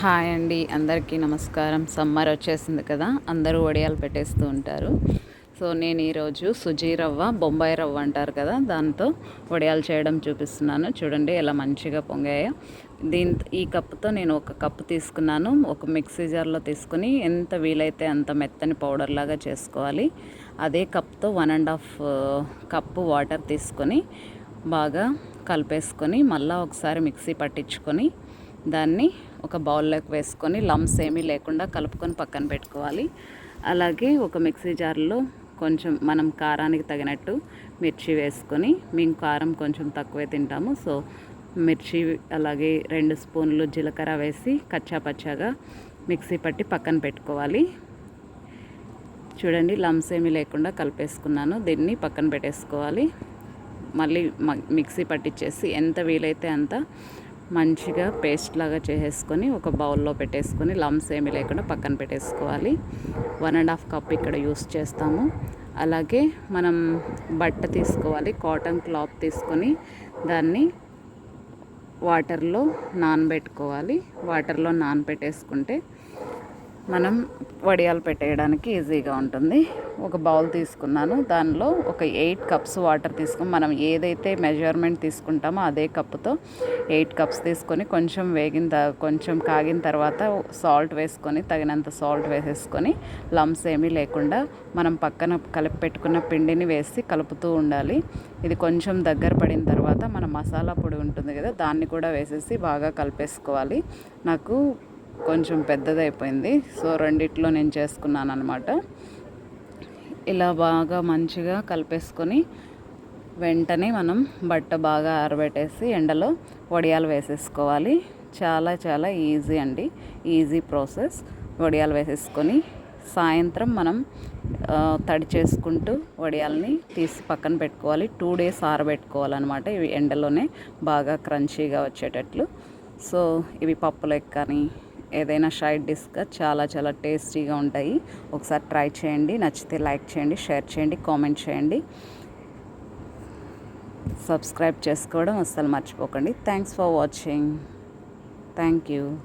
Hi అండి అందరికీ నమస్కారం. సమ్మర్ వచ్చేసింది కదా అందరూ వడియాలు పెట్టేస్తూ ఉంటారు. సో నేను ఈరోజు సుజీ రవ్వ బొంబాయి రవ్వ అంటారు కదా దాంతో వడియాలు చేయడం చూపిస్తున్నాను. చూడండి ఎలా మంచిగా పొంగాయో. దీని ఈ కప్పుతో నేను ఒక కప్పు తీసుకున్నాను. ఒక మిక్సీ జార్లో తీసుకుని ఎంత వీలైతే అంత మెత్తని పౌడర్ లాగా చేసుకోవాలి. అదే కప్తో one and half cup water తీసుకొని బాగా కలిపేసుకొని మళ్ళీ ఒకసారి మిక్సీ పట్టించుకొని దాన్ని ఒక బౌల్లోకి వేసుకొని లమ్స్ ఏమీ లేకుండా కలుపుకొని పక్కన పెట్టుకోవాలి. అలాగే ఒక మిక్సీ జార్లో కొంచెం మనం కారానికి తగినట్టు మిర్చి వేసుకొని మేము కారం కొంచెం తక్కువే తింటాము. సో మిర్చి అలాగే రెండు స్పూన్లు జీలకర్ర వేసి కచ్చా పచ్చాగా మిక్సీ పట్టి పక్కన పెట్టుకోవాలి. చూడండి లమ్స్ ఏమీ లేకుండా కలిపేసుకున్నాను. దీన్ని పక్కన పెట్టేసుకోవాలి. మళ్ళీ మిక్సీ పట్టించేసి ఎంత వీలైతే అంత మంచిగా పేస్ట్ లాగా చేసేసుకొని ఒక బౌల్లో పెట్టేసుకొని లమ్స్ ఏమీ లేకుండా పక్కన పెట్టేసుకోవాలి. వన్ అండ్ హాఫ్ కప్ ఇక్కడ యూస్ చేస్తాము. అలాగే మనం బట్ట తీసుకోవాలి కాటన్ క్లాత్ తీసుకొని దాన్ని వాటర్లో నానబెట్టుకోవాలి. వాటర్లో నానబెట్టేసుకుంటే మనం వడియాలు పెట్టేయడానికి ఈజీగా ఉంటుంది. ఒక బౌల్ తీసుకున్నాను. దానిలో ఒక ఎయిట్ కప్స్ వాటర్ తీసుకుని మనం ఏదైతే మెజర్మెంట్ తీసుకుంటామో అదే కప్పుతో ఎయిట్ కప్స్ తీసుకొని కొంచెం వేగిన కొంచెం కాగిన తర్వాత సాల్ట్ వేసుకొని తగినంత సాల్ట్ వేసేసుకొని లమ్స్ ఏమీ లేకుండా మనం పక్కన కలిపి పెట్టుకున్న పిండిని వేసి కలుపుతూ ఉండాలి. ఇది కొంచెం దగ్గర పడిన తర్వాత మన మసాలా పొడి ఉంటుంది కదా దాన్ని కూడా వేసేసి బాగా కలిపేసుకోవాలి. నాకు కొంచెం పెద్దదైపోయింది. సో రెండిట్లో నేను చేసుకున్నాను అనమాట ఇలా బాగా మంచిగా కలిపేసుకొని వెంటనే మనం బట్ట బాగా ఆరబెట్టేసి ఎండలో వడియాలు వేసేసుకోవాలి. చాలా చాలా ఈజీ అండి. Easy process. వడియాలు వేసేసుకొని సాయంత్రం మనం తడి చేసుకుంటూ వడియాలని తీసి పక్కన పెట్టుకోవాలి. టూ డేస్ ఆరబెట్టుకోవాలన్నమాట. ఇవి ఎండలోనే బాగా క్రంచీగా వచ్చేటట్లు. సో ఇవి పప్పులకు కానీ ఏదైనా సైడ్ డిష్గా చాలా చాలా టేస్టీగా ఉంటాయి. ఒకసారి ట్రై చేయండి. నచ్చితే లైక్ చేయండి షేర్ చేయండి కామెంట్ చేయండి. సబ్స్క్రైబ్ చేసుకోవడం అస్సలు మర్చిపోకండి. Thanks for watching. Thank you.